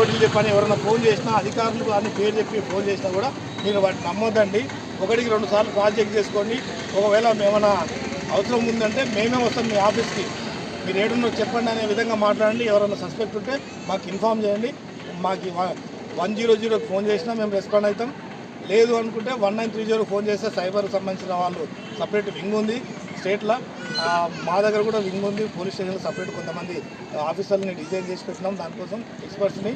ఓటీలు చెప్పని ఎవరైనా ఫోన్ చేసినా అధికారులు అని పేరు చెప్పి ఫోన్ చేసినా కూడా మీరు వాటిని నమ్మొద్దండి ఒకటికి రెండు సార్లు క్రాస్ చెక్ చేసుకోండి. ఒకవేళ మేమైనా అవసరం ఉందంటే మేమే వస్తాం మీ ఆఫీస్కి. మీరు ఏడున్నో చెప్పండి అనే విధంగా మాట్లాడండి. ఎవరైనా సస్పెక్ట్ ఉంటే మాకు ఇన్ఫామ్ చేయండి. మాకు వన్ జీరో జీరోకి ఫోన్ చేసినా మేము రెస్పాండ్ అవుతాం. లేదు అనుకుంటే one nine three zero phone చేస్తే సైబర్కి సంబంధించిన వాళ్ళు సపరేట్ వింగ్ ఉంది స్టేట్లో. మా దగ్గర కూడా వింగ్ ఉంది. పోలీస్ స్టేషన్లో సపరేట్ కొంతమంది ఆఫీసర్ని డిజైన్ చేసి పెట్టినాం. దానికోసం ఎక్స్పర్ట్స్ని.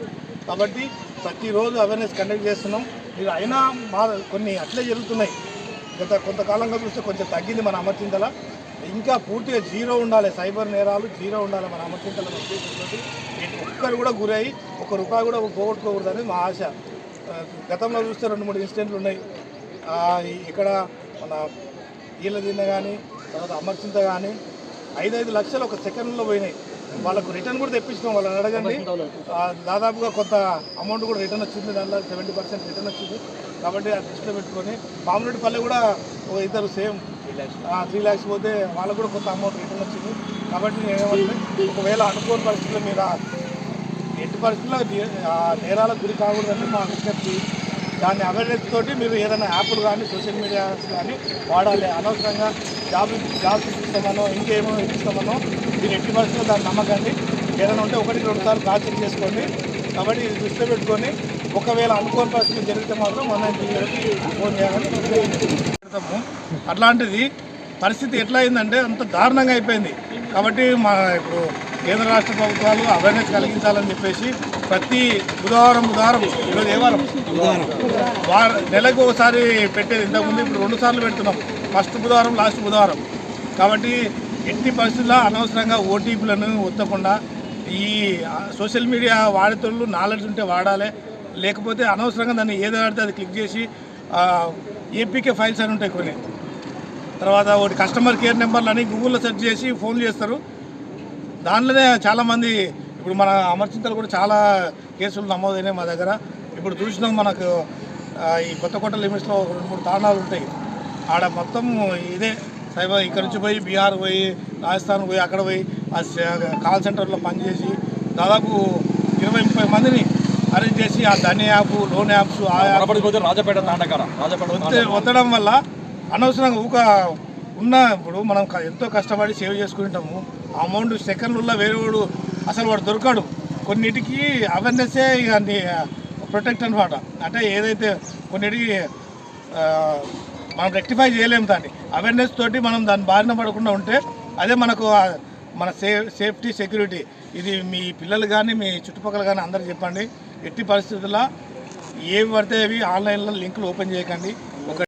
కాబట్టి ప్రతిరోజు అవేర్నెస్ కండక్ట్ చేస్తున్నాం. మీరు అయినా మా కొన్ని అట్లే జరుగుతున్నాయి. గత కొంతకాలంగా చూస్తే కొంచెం తగ్గింది మన అమర్చింతల. ఇంకా పూర్తిగా జీరో ఉండాలి. సైబర్ నేరాలు జీరో ఉండాలి మన అమర్చింతల. ఉద్దేశంతో ఒక్కరు కూడా గురై ఒక రూపాయి కూడా పోగొట్టుకోకూడదని మా ఆశ. గతంలో చూస్తే రెండు మూడు ఇన్సిడెంట్లు ఉన్నాయి. ఇక్కడ మన ఈల దిన్న కానీ తర్వాత అమర్చింత కానీ ఐదైదు లక్షలు ఒక సెకండ్లో పోయినాయి. వాళ్ళకు రిటర్న్ కూడా తెప్పించినాం వాళ్ళని అడగండి. దాదాపుగా కొంత అమౌంట్ కూడా రిటర్న్ వచ్చింది దానిలో సెవెంటీ పర్సెంట్ రిటర్న్ వచ్చింది. కాబట్టి అది దృష్టిలో పెట్టుకొని పాములెడ్డి పల్లె కూడా ఇద్దరు సేమ్. త్రీ ల్యాక్స్. పోతే వాళ్ళకు కూడా కొంత అమౌంట్ రిటర్న్ వచ్చింది. కాబట్టి నేను ఒకవేళ అనుకోని పరిస్థితుల్లో మీరు ఎట్టి పరిస్థితుల్లో నేరాలకు గురి కాకూడదని మా విజ్ఞప్తి. దాన్ని అవేర్నెస్ తోటి మీరు ఏదైనా యాప్లు కానీ సోషల్ మీడియాస్ కానీ వాడాలి. అనవసరంగా జాబ్ జాబ్ ఇప్పిస్తామనో ఇంకేమో ఇప్పిస్తామనో మీరు ఎట్టి పరిస్థితుల్లో దాన్ని నమ్మకండి. ఏదైనా ఉంటే ఒకటి రెండు సార్లు క్రాస్ చెక్ చేసుకోండి. కాబట్టి ఇది దృష్టిలో పెట్టుకొని ఒకవేళ అనుకోని పరిస్థితి జరిగితే మాత్రం మన ఫోన్ చేయాలని పెడతాము అట్లాంటిది పరిస్థితి ఎట్లా అయిందంటే అంత దారుణంగా అయిపోయింది. కాబట్టి మా ఇప్పుడు కేంద్ర రాష్ట్ర ప్రభుత్వాలు అవేర్నెస్ కలిగించాలని చెప్పేసి ప్రతి బుధవారం బుధవారం ఈరోజు ఏ వారం వార నెలకు ఒకసారి పెట్టేది. ఇంతకుముందు ఇప్పుడు రెండు సార్లు పెడుతున్నాం. ఫస్ట్ బుధవారం లాస్ట్ బుధవారం. కాబట్టి ఎట్టి పరిస్థితుల్లో అనవసరంగా ఓటీపీలను ఒత్తకుండా ఈ సోషల్ మీడియా వాడేటోళ్ళు నాలెడ్జ్ ఉంటే వాడాలి. లేకపోతే అనవసరంగా దాన్ని ఏదో ఆడితే అది క్లిక్ చేసి ఏపీకే ఫైల్స్ అని ఉంటాయి కొన్ని. తర్వాత ఒకటి కస్టమర్ కేర్ నెంబర్లు అని గూగుల్లో సెర్చ్ చేసి ఫోన్ చేస్తారు. దాంట్లోనే చాలామంది ఇప్పుడు మన అమర్చింతలు కూడా చాలా కేసులు నమోదైనాయి మా దగ్గర. ఇప్పుడు చూసినాం మనకు ఈ కొత్త కొత్త లిమిట్స్లో రెండు మూడు తాణాలు ఉంటాయి. ఆడ మొత్తం ఇదే. సైబర్ ఇక్కడ నుంచి పోయి బీహార్ పోయి రాజస్థాన్ పోయి అక్కడ పోయి కాల్ సెంటర్లో పనిచేసి దాదాపు ఇరవై ముప్పై మందిని అరేంజ్ చేసి ఆ Dhani app loan apps Rajapet తాండకార Rajapet ఒత్తడం వల్ల అనవసరంగా ఊక ఉన్న ఇప్పుడు మనం ఎంతో కష్టపడి సేవ్ చేసుకుంటాము. అమౌంట్ సెకండ్లలో వేరే వాడు అసలు వాడు దొరకడు. కొన్నిటికి అవేర్నెస్సే ఇక ప్రొటెక్ట్ అనమాట. అంటే ఏదైతే కొన్నిటికి మనం రెక్టిఫై చేయలేము దాన్ని. అవేర్నెస్ తోటి మనం దాని బారిన పడకుండా ఉంటే అదే మనకు మన సేఫ్టీ సెక్యూరిటీ ఇది మీ పిల్లలు కానీ మీ చుట్టుపక్కల కానీ అందరు చెప్పండి. ఎట్టి పరిస్థితుల్లో ఏవి పడితే అవి ఆన్లైన్లో లింకులు ఓపెన్ చేయకండి. ఒక